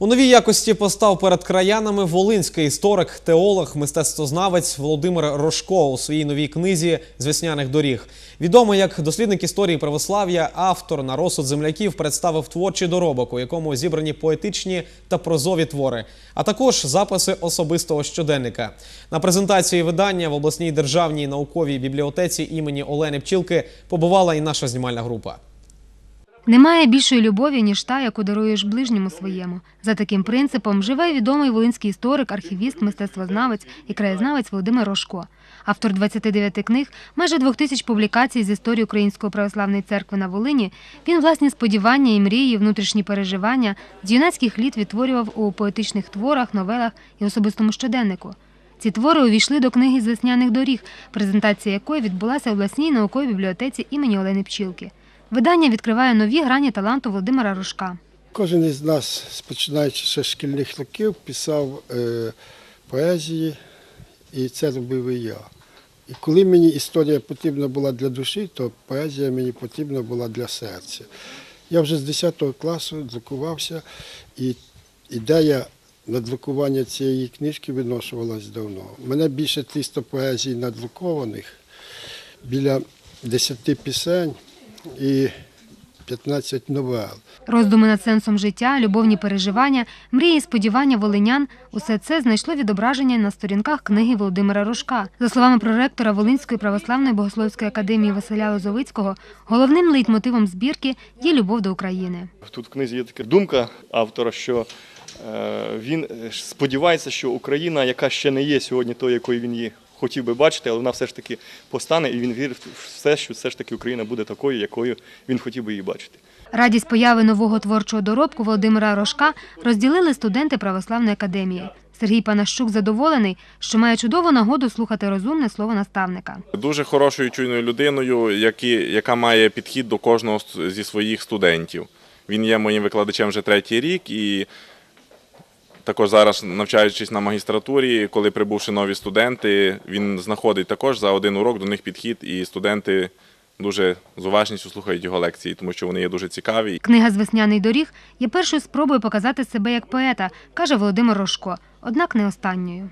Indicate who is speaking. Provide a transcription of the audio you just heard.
Speaker 1: У новій якості постав перед краянами волинський історик, теолог, мистецтвознавець Володимир Рожко у своїй новій книзі з весняних доріг. Відомий як дослідник історії православ'я, автор на розсуд земляків представив творчий доробок, у якому зібрані поетичні та прозові твори, а також записи особистого щоденника. На презентації видання в обласній державній науковій бібліотеці імені Олени Пчілки побувала і наша знімальна група.
Speaker 2: Немає більшої любові, ніж та, яку даруєш ближньому своєму. За таким принципом живе відомий волинський історик, архівіст, мистецтвознавець і краєзнавець Володимир Рожко. Автор 29 книг, майже двох тисяч публікацій з історії Української православної церкви на Волині. Він власні сподівання і мрії, внутрішні переживання з юнацьких літ відтворював у поетичних творах, новелах і особистому щоденнику. Ці твори увійшли до книги з весняних доріг, презентація якої відбулася в обласній науковій бібліотеці імені Олени Пчілки. Видання відкриває нові грані таланту Володимира Рожка.
Speaker 3: Кожен із нас, починаючи ще шкільних років, писав е, поезії, і це робив і я. І коли мені історія потрібна була для душі, то поезія мені потрібна була для серця. Я вже з 10 класу друкувався, і ідея надрукування цієї книжки виношувалась давно. У мене більше 300 поезій надрукованих, біля 10 пісень і 15 новел.
Speaker 2: Роздуми над сенсом життя, любовні переживання, мрії і сподівання волинян – усе це знайшло відображення на сторінках книги Володимира Рожка. За словами проректора Волинської православної богословської академії Василя Лозовицького, головним лейтмотивом збірки є любов до України.
Speaker 4: Тут в книзі є така думка автора, що е, він е, сподівається, що Україна, яка ще не є сьогодні тою, якою він її хотів би бачити, але вона все ж таки постане, і він вірить в все, що все ж таки Україна буде такою, якою він хотів би її бачити.
Speaker 2: Радість появи нового творчого доробку Володимира Рожка розділили студенти православної академії. Сергій Панащук задоволений, що має чудову нагоду слухати розумне слово наставника.
Speaker 5: Дуже хорошою чуйною людиною, які, яка має підхід до кожного зі своїх студентів. Він є моїм викладачем вже третій рік і також зараз, навчаючись на магістратурі, коли прибувши нові студенти, він знаходить також за один урок до них підхід, і студенти дуже з уважністю слухають його лекції, тому що вони є дуже цікаві.
Speaker 2: Книга з весняний доріг є першою спробою показати себе як поета, каже Володимир Рожко, однак не останньою.